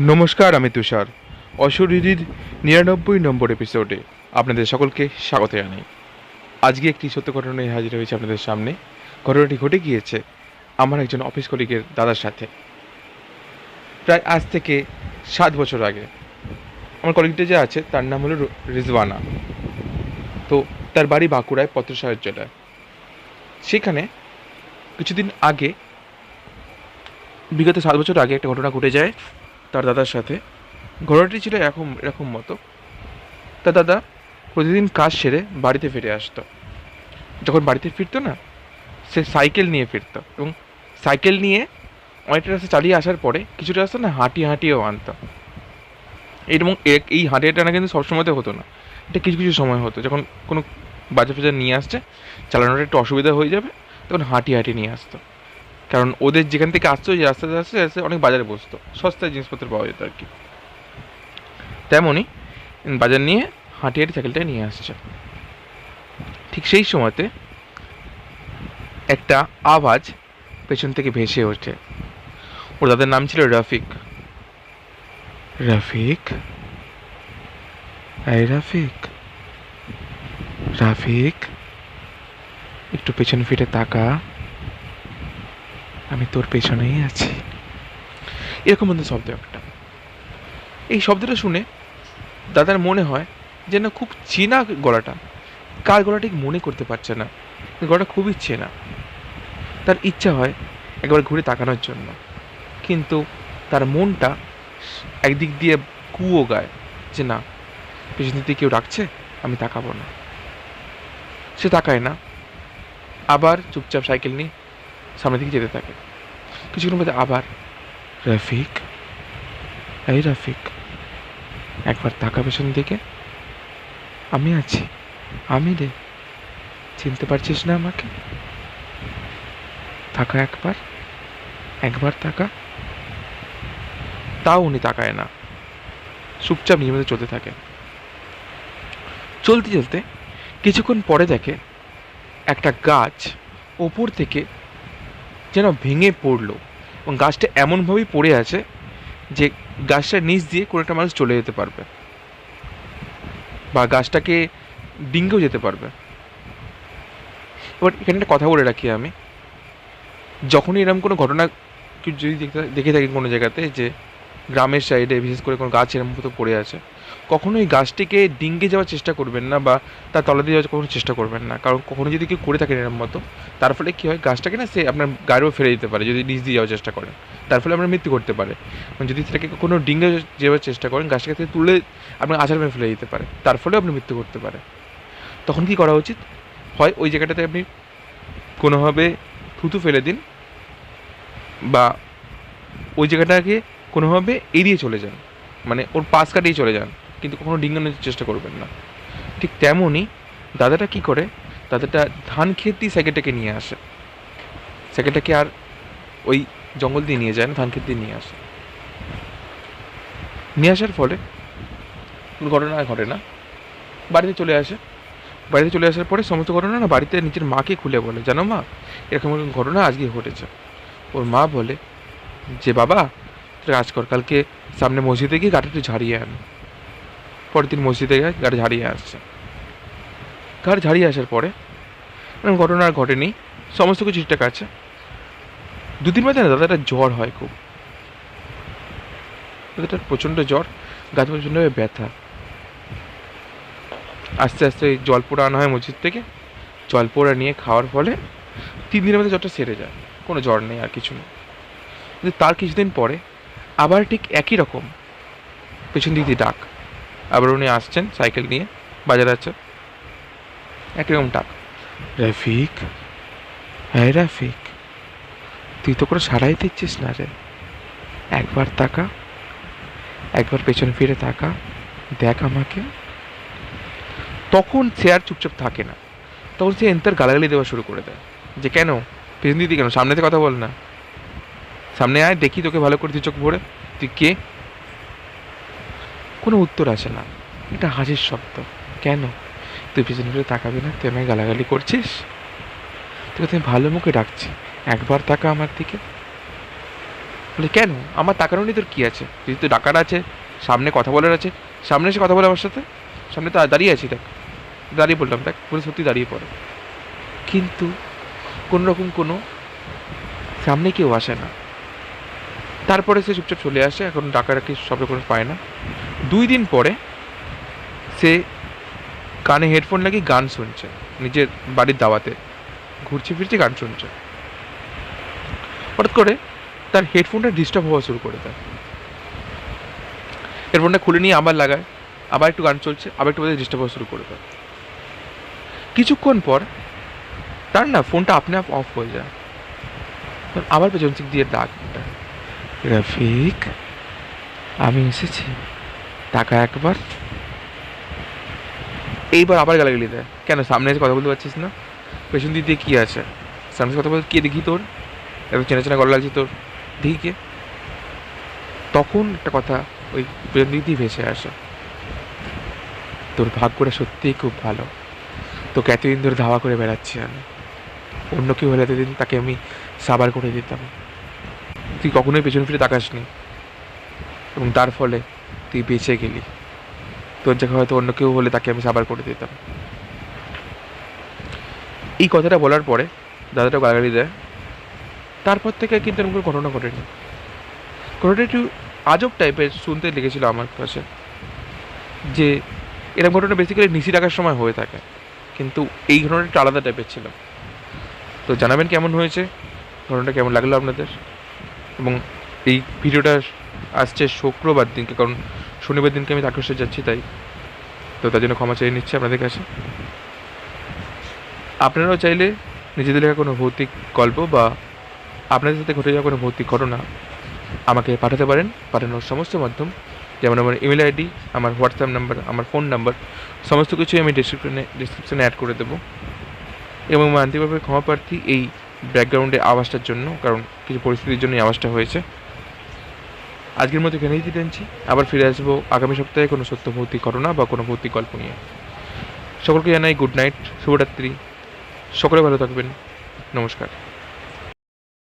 নমস্কার, আমি তুষার। অশরীরির নিরানব্বই নম্বর এপিসোডে আপনাদের সকলকে স্বাগত জানাই। আজকে একটি সত্য ঘটনা নিয়ে হাজির হয়েছে আপনাদের সামনে। ঘটনাটি ঘটে গিয়েছে আমার একজন অফিস কলিগের দাদার সাথে। প্রায় আজ থেকে সাত বছর আগে। আমার কলিগটা যে আছে, তার নাম হলো রিজওয়ানা। তো তার বাড়ি বাঁকুড়ায় পত্রসাহের জেলায়। সেখানে কিছুদিন আগে, বিগত সাত বছর আগে একটা ঘটনা ঘটে যায়। তার দাদার সাথে। ঘটনাটি ছিল এরকম এরকম মতো। তার দাদা প্রতিদিন কাজ সেরে বাড়িতে ফিরে আসতো। যখন বাড়িতে ফিরতো না, সে সাইকেল নিয়ে ফিরতো এবং সাইকেল নিয়ে অনেকটা রাস্তা চালিয়ে আসার পরে কিছুটা রাস্তা না হাঁটি হাঁটিয়েও আনতো। এবং এই হাঁটিয়ে টানা কিন্তু সবসময়তে হতো না। এটা কিছু কিছু সময় হতো। যখন কোনো বাজার ফাজার নিয়ে আসছে চালানোটা একটু অসুবিধা হয়ে যাবে, তখন হাঁটিয়ে হাঁটিয়ে নিয়ে আসতো। কারণ ওদের যেখান থেকে আসতো রাস্তাতে আসতে আসতে অনেক বাজারে বসতো। সস্তায় জিনিসপত্র পাওয়া যেত আর কি। তেমনই, বাজার নিয়ে হাঁটি হাঁটি সাইকেলটা নিয়ে আসছে। ঠিক সেই সময়তে একটা আওয়াজ পেছন থেকে ভেসে ওঠে। ওর দাদার নাম ছিল রফিক। রফিক? এই রাফিক? রাফিক? একটু পেছন ফিরে তাকা। আমি তোর পেছনেই আছি। এরকম মধ্যে শব্দ একটা। এই শব্দটা শুনে দাদার মনে হয় যেন খুব চেনা গলাটা। কার গলা ঠিক মনে করতে পারছে না। গলাটা খুবই চেনা। তার ইচ্ছা হয় একবার ঘুরে তাকানোর জন্য। কিন্তু তার মনটা একদিক দিয়ে কুয়ো গায় যে না পেছন দিক কেউ ডাকছে, আমি তাকাবো না। সে তাকায় না। আবার চুপচাপ সাইকেল নিয়ে সামনের দিকে যেতে থাকে। কিছুক্ষণ মধ্যে আবার রফিক, এই রফিক, একবার তাকা পেছন দিকে। আমি আছি, আমি রে চিনতে পারছিস না আমাকে? তাকা একবার একবার তাকা। তাও উনি তাকায় না। চুপচাপ নিজের মধ্যে চলতে থাকে। চলতে চলতে কিছুক্ষণ পরে দেখে একটা গাছ ওপর থেকে যেন ভেঙে পড়ল এবং গাছটা এমনভাবেই পড়ে আছে যে গাছটার নিচ দিয়ে কোনো একটা মানুষ চলে যেতে পারবে বা গাছটাকে ডিঙ্গেও যেতে পারবে। এবার এখানে একটা কথা বলে রাখি আমি। যখনই এরকম কোনো ঘটনা যদি দেখে থাকি কোনো জায়গাতে যে গ্রামের সাইডে বিশেষ করে কোনো গাছ এরকম মতো পড়ে আছে কখনোই গাছটিকে ডিঙ্গে যাওয়ার চেষ্টা করবেন না বা তার তলা দিয়ে যাওয়ার কখনো চেষ্টা করবেন না। কারণ কখনো যদি কেউ করে থাকেন এরকম মতো, তার ফলে কী হয়, গাছটাকে না সে আপনার গাড়িও ফেলে দিতে পারে যদি নিচ দিয়ে যাওয়ার চেষ্টা করেন তার ফলে আপনার মৃত্যু করতে পারে। এবং যদি সেটাকে কোনো ডিঙ্গে যাওয়ার চেষ্টা করেন, গাছটাকে থেকে তুলে আপনার আচার মেরে ফেলে দিতে পারে। তার ফলেও আপনি মৃত্যু করতে পারে। তখন কি করা উচিত? হয় ওই জায়গাটাতে আপনি কোনোভাবে থুতু ফেলে দিন বা ওই জায়গাটাকে কোনোভাবে এড়িয়ে চলে যান। মানে ওর পাশ কাটিয়ে চলে যান। কিন্তু কখনো ডিঙ্গানোর চেষ্টা করবেন না। ঠিক তেমনই দাদাটা কি করে? দাদাটা ধান খেতেই সাইকেলটাকে নিয়ে আসে। সাইকেলটাকে আর ওই জঙ্গল দিয়ে নিয়ে যায় না, ধান খেত দিয়ে নিয়ে আসে। নিয়ে আসার ফলে ঘটনা ঘটে না। বাড়িতে চলে আসে। বাড়িতে চলে আসার পরে সমস্ত ঘটনা না বাড়িতে নিজের মাকে খুলে বলে, জানো মা, এরকম এরকম ঘটনা আজকে ঘটেছে। ওর মা বলে, যে বাবা তুই কাজ কর কালকে সামনে মসজিদে গিয়ে গাড়িটা ঝাড়িয়ে আন। পরের দিন মসজিদে গিয়ে গাড়ি ঝাড়িয়ে আসছে। গাড়ি ঝাড়িয়ে আসার পরে এরকম ঘটনা আর ঘটেনি, সমস্ত কিছু ঠিকঠাক আছে। দুদিন বাদে না দাদাটা জ্বর হয় খুব। দাদাটার প্রচণ্ড জ্বর গাছ প্রচণ্ডভাবে ব্যথা। আস্তে আস্তে জল পোড়া আনা হয় মসজিদ থেকে। জল পোড়া নিয়ে খাওয়ার ফলে তিন দিনের মধ্যে জ্বরটা সেরে যায়। কোনো জ্বর নেই আর কিছু নেই। কিন্তু তার কিছুদিন পরে আবার ঠিক একই রকম পেছন দিক দিয়ে ডাক। আবার উনি আসছেন সাইকেল নিয়ে বাজারে আছেন একই রকম রাফিক? হ্যাঁ রাফিক। তুই তো কোনো সারাই দিচ্ছিস না রে। একবার তাকা। একবার পেছন ফিরে তাকা। দেখ আমাকে। তখন সে আর চুপচাপ থাকে না। তখন সে এন্তার গালাগালি দেওয়া শুরু করে দেয়। যে কেন? পেছন দিদি কেন? সামনেতে কথা বল না। সামনে আয়, দেখি তোকে ভালো করে তুই চোখ ভরে। তুই কে? কোনো উত্তর আসে না। এটা হাসির শব্দ। কেন? তুই পিছনে ফিরে তাকাবি না? তুই আমায় গালাগালি করছিস? তোকে তুমি ভালো মুখে ডাকছি। একবার তাকা আমার দিকে। বলে, কেন? আমার তাকানো নিয়ে তোর কী আছে? যদি তো ডাকার আছে, সামনে কথা বলার আছে, সামনে এসে কথা বলে আমার সাথে? সামনে তো দাঁড়িয়ে আছি, দেখ। দাঁড়িয়ে বললাম দেখ বলে সত্যি দাঁড়িয়ে পড়ে। কিন্তু কোনো রকম কোনো সামনে কেউ আসে না। তারপরে সে চুপচাপ চলে আসে, এখন ডাকাডাকি সব রকম পায় না। দুই দিন পরে সে কানে হেডফোন লাগিয়ে গান শুনছে, নিজের বাড়ির দাওয়াতে। ঘুরছে ফিরছে গান শুনছে। হঠাৎ করে তার হেডফোনটা ডিস্টার্ব হওয়া শুরু করে দেয়। হেডফোনটা খুলে নিয়ে আবার লাগায়, আবার একটু গান চলছে, আবার একটু বোধহয় ডিস্টার্ব হওয়া শুরু করে দেয়। কিছুক্ষণ পর তার না ফোনটা আপনি আপ অফ হয়ে যায়। আবার পেছন দিয়ে ডাক রফিক, আমি এসেছি। টাকা একবার। এইবার আবার গালাগালি দেয় কেন, সামনে এসে কথা বলতে পারছিস না? পেছন দিক দিয়ে কী আছে? সামনে কথা বলতে কে দেখি তোর? এত চেনা চেনা গলা লাগছে তোর। দেখি কে। তখন একটা কথা ওই পেছন দিক দিয়ে ভেসে আসে। তোর ভাগ্যটা সত্যিই খুব ভালো। তোকে এতদিন ধরে ধাওয়া করে বেড়াচ্ছি আমি। অন্য কেউ হলে এতদিন তাকে আমি সাবার করে দিতাম। তুই কখনোই পেছন ফিরে তাকাসনি। এবং তার ফলে তুই বেঁচে গেলি। তোর জায়গায় হয়তো অন্য কেউ হলে তাকে আমি সাবার করে দিতাম। এই কথাটা বলার পরে দাদাটা গালাগালি দেয়। তারপর থেকে কিন্তু এরকম কোনো ঘটনা ঘটেনি। ঘটনাটা একটু আজব টাইপের শুনতে লেগেছিল আমার কাছে। যে এরকম ঘটনা বেসিক্যালি নিশি ডাকার সময় হয়ে থাকে। কিন্তু এই ঘটনাটা আলাদা টাইপের ছিল। তো জানাবেন কেমন হয়েছে? ঘটনাটা কেমন লাগল আপনাদের? এবং এই ভিডিওটা আসছে শুক্রবার দিনকে, কারণ শনিবার দিনকে আমি তারকেশ্বর যাচ্ছি, তাই। তো তার জন্য ক্ষমা চেয়ে নিচ্ছি আপনাদের কাছে। আপনারাও চাইলে নিজেদের লেখা কোনো ভৌতিক গল্প বা আপনাদের সাথে ঘটে যাওয়া কোনো ভৌতিক ঘটনা আমাকে পাঠাতে পারেন, পাঠানোর সমস্ত মাধ্যম, যেমন আমার ইমেল আইডি, আমার হোয়াটসঅ্যাপ নাম্বার, আমার ফোন নাম্বার, সমস্ত কিছুই আমি ডিসক্রিপশনে ডিসক্রিপশনে অ্যাড করে দেবো। এবং আমি আন্তরিকভাবে ক্ষমা প্রার্থী এই ব্যাকগ্রাউন্ডে আওয়াজটার জন্য, কারণ কিছু পরিস্থিতির জন্যই আওয়াজটা হয়েছে। আজকের মতো এখানেই দিতে আনছি আবার ফিরে আসব আগামী সপ্তাহে কোনো সত্য ভৌতিক ঘটনা বা কোনো ভৌতিক গল্প নিয়ে। সকলকে জানাই গুড নাইট শুভরাত্রি। সকলে ভালো থাকবেন। নমস্কার।